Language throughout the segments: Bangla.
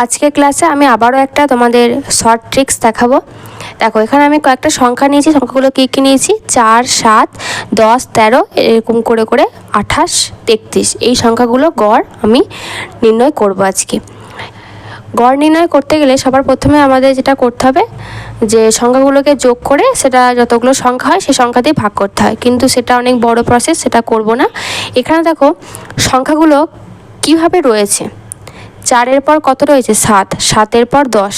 আজকের ক্লাসে আমি আবারও একটা তোমাদের শর্ট ট্রিক্স দেখাবো। দেখো, এখানে আমি কয়েকটা সংখ্যা নিয়েছি, সংখ্যাগুলো কী কী নিয়েছি? চার, সাত, দশ, তেরো, এরকম করে করে আঠাশ, তেত্রিশ। এই সংখ্যাগুলো গড় আমি নির্ণয় করব আজকে। গড় নির্ণয় করতে গেলে সবার প্রথমে আমাদের যেটা করতে হবে, যে সংখ্যাগুলোকে যোগ করে সেটা যতগুলো সংখ্যা হয়, সেই সংখ্যা দিয়ে ভাগ করতে হয়। কিন্তু সেটা অনেক বড় প্রসেস সেটা করব না। এখানে দেখো, সংখ্যাগুলো কীভাবে রয়েছে? চারের পর কত রয়েছে? সাত। সাতের পর দশ।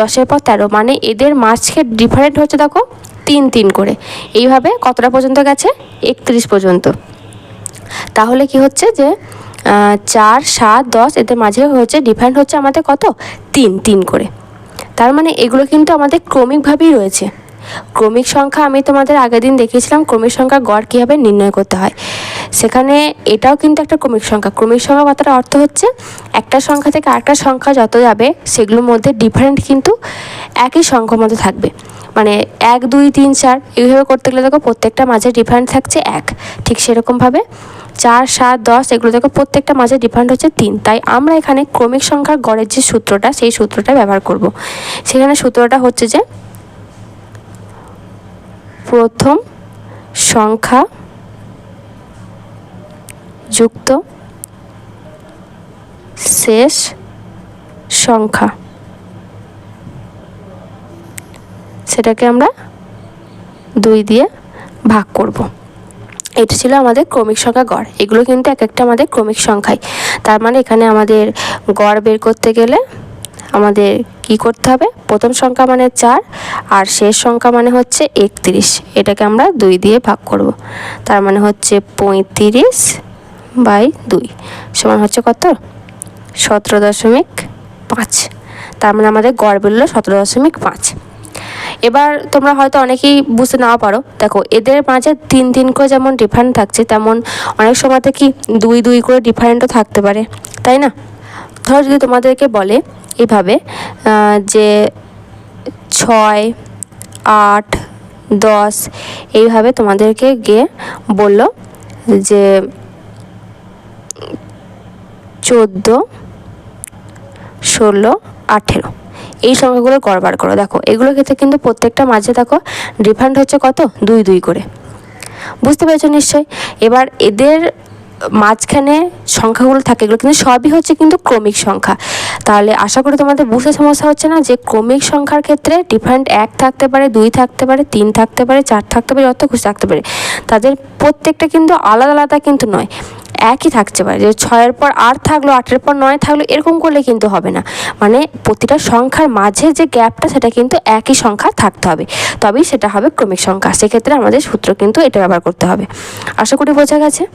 দশের পর তেরো। মানে এদের মাঝকে ডিফারেন্ট হচ্ছে দেখো, তিন তিন করে। এইভাবে কতটা পর্যন্ত গেছে? একত্রিশ পর্যন্ত। তাহলে কি হচ্ছে যে চার, সাত, দশ এদের মাঝে হচ্ছে ডিফারেন্ট হচ্ছে আমাদের কত? তিন তিন করে। তার মানে এগুলো কিন্তু আমাদের ক্রমিকভাবেই রয়েছে। ক্রমিক সংখ্যা আমি তোমাদের আগের দিন দেখিয়েছিলাম। ক্রমিক সংখ্যা গড় কীভাবে নির্ণয় করতে হয়? সেখানে এটাও কিন্তু একটা ক্রমিক সংখ্যা। ক্রমিক সংখ্যা কথাটা অর্থ হচ্ছে একটা সংখ্যা থেকে আরেকটা সংখ্যা যত যাবে, সেগুলোর মধ্যে ডিফারেন্ট কিন্তু একই সংখ্যার মধ্যে থাকবে। মানে এক, দুই, তিন, চার, এইভাবে করতে গেলে দেখো প্রত্যেকটা মাঝে ডিফারেন্ট থাকছে এক। ঠিক সেরকমভাবে চার, সাত, দশ, এগুলো দেখো প্রত্যেকটা মাঝে ডিফারেন্ট হচ্ছে তিন। তাই আমরা এখানে ক্রমিক সংখ্যার গড়ের যে সূত্রটা, সেই সূত্রটা ব্যবহার করব। সেখানে সূত্রটা হচ্ছে যে প্রথম সংখ্যা যুক্ত শেষ সংখ্যা। সেটাকে আমরা দুই দিয়ে ভাগ করব। এটা ছিল আমাদের ক্রমিক সংখ্যা গড়। এগুলো কিন্তু এক একটা আমাদের ক্রমিক সংখ্যাই। তার মানে এখানে আমাদের গড় বের করতে গেলে আমাদের কি করতে হবে? প্রথম সংখ্যা মানে চার, আর শেষ সংখ্যা মানে হচ্ছে একত্রিশ। এটাকে আমরা দুই দিয়ে ভাগ করব। তার মানে হচ্ছে পঁয়ত্রিশ বাই দুই সমান হচ্ছে কত? সতেরো দশমিক পাঁচ। তার মানে আমাদের গড় বেরোলো সতেরো দশমিক পাঁচ। এবার তোমরা হয়তো অনেকেই বুঝতে নাও পারো, দেখো এদের মাঝে তিন তিন করে যেমন ডিফারেন্ট থাকছে, তেমন অনেক সময়তে কি দুই দুই করে ডিফারেন্টও থাকতে পারে, তাই না? ধরো যদি তোমাদেরকে বলে এইভাবে যে ছয়, আট, দশ, এইভাবে তোমাদেরকে গিয়ে বলল যে চোদ্দ, ষোলো, আঠেরো। এই সংখ্যাগুলো গড় বার করো। দেখো, এগুলোর ক্ষেত্রে কিন্তু প্রত্যেকটা মাঝে দেখো ডিফারেন্ট হচ্ছে কত? দুই দুই করে। বুঝতে পেরেছ নিশ্চয়ই এবার এদের মাঝখানে সংখ্যাগুলো থাকে, এগুলো কিন্তু সবই হচ্ছে কিন্তু ক্রমিক সংখ্যা। তাহলে আশা করি তোমাদের বুঝতে সমস্যা হচ্ছে না যে ক্রমিক সংখ্যার ক্ষেত্রে ডিফারেন্ট এক থাকতে পারে, দুই থাকতে পারে, তিন থাকতে পারে, চার থাকতে পারে, যত খুশি থাকতে পারে। তাদের প্রত্যেকটা কিন্তু আলাদা আলাদা কিন্তু নয়। একই থাকতে পারে যে ছয়ের পর আট থাকল, আটের পর নয় থাকল, এরকম করলে কিন্তু হবে না। মানে প্রতিটা সংখ্যার মাঝে যে গ্যাপটা, সেটা কিন্তু একই সংখ্যা থাকতে হবে। তবেই সেটা হবে ক্রমিক সংখ্যা। সেক্ষেত্রে আমাদের সূত্র কিন্তু এটা ব্যবহার করতে হবে। আশা করি বোঝা গেছে।